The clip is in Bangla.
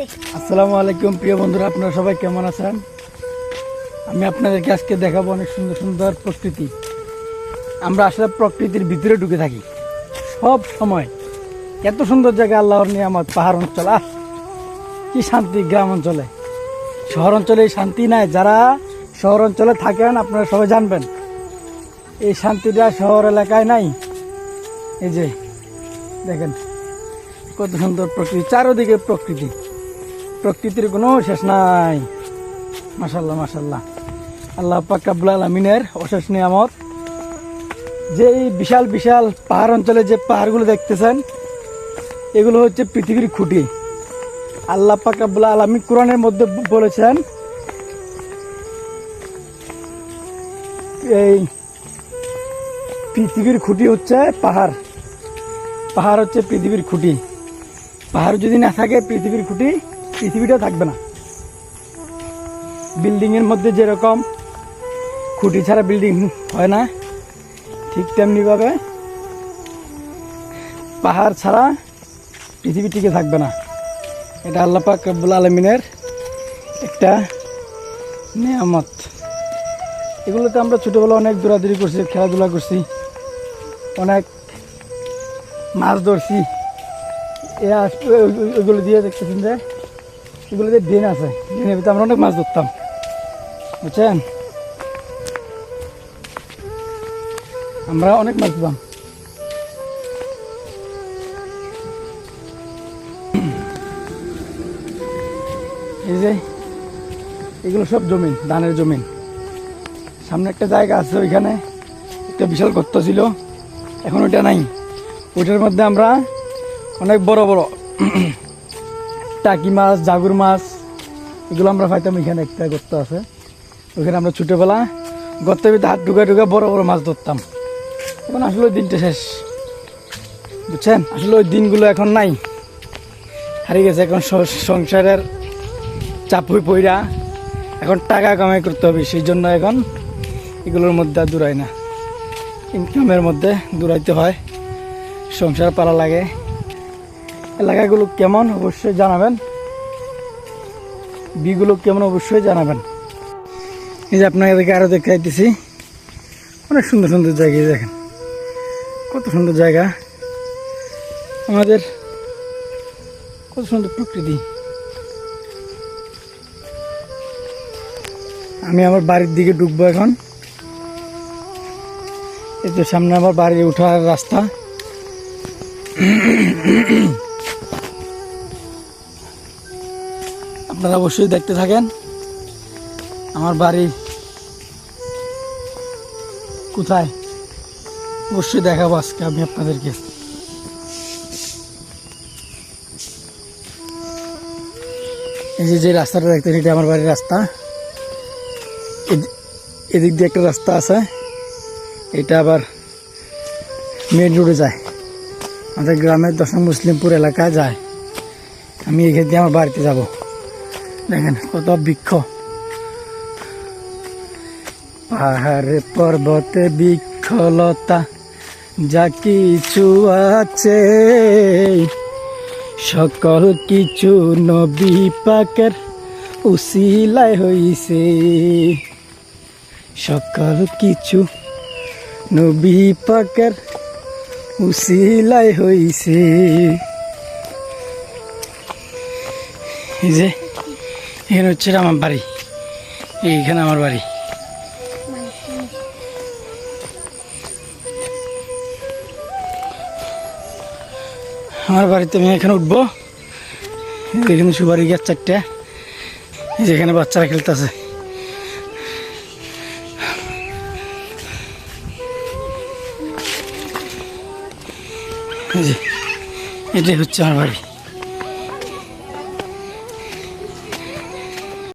আসসালামু আলাইকুম, প্রিয় বন্ধুরা, আপনারা সবাই কেমন আছেন? আমি আপনাদেরকে আজকে দেখাবো অনেক সুন্দর সুন্দর প্রকৃতি। আমরা আসলে প্রকৃতির ভিতরে ঢুকে থাকি। সব সময় এত সুন্দর জায়গা, আল্লাহর নিয়ামত, পাহাড় অঞ্চল, আহ, কি শান্তি গ্রাম অঞ্চলে। শহর অঞ্চলে এই শান্তি নাই। যারা শহর অঞ্চলে থাকেন, আপনারা সবাই জানবেন। এই শান্তিটা শহর এলাকায় নাই। এই যে, দেখেন, কত সুন্দর প্রকৃতি, চারোদিকে প্রকৃতি। প্রকৃতির কোনো শেষ নাই। মাসাল্লাহ মাসাল্লাহ আল্লাহ পাক পাকাবুল আলমিনের অশেষ নিয়ামত। যে এই বিশাল বিশাল পাহাড় অঞ্চলে যে পাহাড়গুলো দেখতেছেন, এগুলো হচ্ছে পৃথিবীর খুঁটি। আল্লাহ পাকাবুল আলমী কোরআনের মধ্যে বলেছেন, এই পৃথিবীর খুঁটি হচ্ছে পাহাড়। পাহাড় হচ্ছে পৃথিবীর খুঁটি। পাহাড় যদি না থাকে, পৃথিবীর খুঁটি পৃথিবীটা থাকবে না। বিল্ডিং এর মধ্যে যেরকম খুঁটি ছাড়া বিল্ডিং হয় না, ঠিক তেমনি ভাবে পাহাড় ছাড়া পৃথিবী টিকে থাকবে না। এটা আল্লাহ পাক রব্বুল আলমিনের একটা নিয়ামত। এগুলোতে আমরা ছোটোবেলা অনেক দৌড়াদৌড়ি করছি, খেলাধুলা করছি, অনেক মাছ ধরছি। এ আস- ওই- ওই- ওইগুলো দিয়ে দেখতেছেন যে এগুলো যে ড্রেন আছে? ড্রেনের ভিতরে আমরা অনেক মাছ ধরতাম। বুঝছেন? আমরা অনেক মাছ ধরতাম। এই যে, এগুলো সব জমিন, ধানের জমিন। সামনে একটা জায়গা আছে ওইখানে। একটা বিশাল গর্ত ছিল। এখন ওইটা নাই। ওইটার মধ্যে আমরা অনেক বড় বড় টাকি মাছ, জাগুর মাছ, এগুলো আমরা পাইতাম এখানে, একটা গর্ত আছে। ওইখানে আমরা ছোটোবেলা গর্তের ভিতরে হাত ঢুকে ঢুকে বড় বড় মাছ ধরতাম। এখন আসলে ওই দিনটা শেষ। বুঝছেন? আসলে ওই দিনগুলো এখন নাই। হারিয়ে গেছে এখন সংসারের চাপ হয়ে পইরা। এখন টাকা কামাই করতে হবে, সেই জন্য এখন এগুলোর মধ্যে আর দূরাই না। ইনকামের মধ্যে দূরাইতে হয়। সংসার পালা লাগে। এলাকাগুলো কেমন, অবশ্যই জানাবেন। বিগুলো কেমন, অবশ্যই জানাবেন। এই যে আপনাদেরকে আরও দেখাইতেছি অনেক সুন্দর সুন্দর জায়গা, এই দেখেন। কত সুন্দর জায়গা। আমাদের কত সুন্দর প্রকৃতি। আমি আমার বাড়ির দিকে ঢুকবো এখন। এই তো সামনে আমার বাড়ি ওঠার রাস্তা। আপনারা অবশ্যই দেখতে থাকেন। আমার বাড়ি কোথায়? অবশ্যই দেখাবো আজকে আমি আপনাদেরকে। এই যে যে রাস্তাটা দেখতেছি এটা আমার বাড়ির রাস্তা। এদি- এদিক দিয়ে একটা রাস্তা আছে। এটা আবার মেন রোডে যায়। আমাদের গ্রামের দশম মুসলিমপুর এলাকায় যায়। আমি এখান দিয়ে আমার বাড়িতে যাব। দেখেন কত বৃক্ষ। পাহাড়ে পর্বতে বৃক্ষলতা যা কিছু আছে। সকল কিছু নবী পাকের উসিলায় হইছে। সকল কিছু নবী পাকের উসিলায় হইছে। যে এখানে হচ্ছে আমার বাড়ি। এইখানে আমার বাড়ি। আমার বাড়িতে আমি এখানে উঠবো। এখানে সুপারি গাছ চারটে। যেখানে বাচ্চারা খেলতেছে। এটাই হচ্ছে আমার বাড়ি।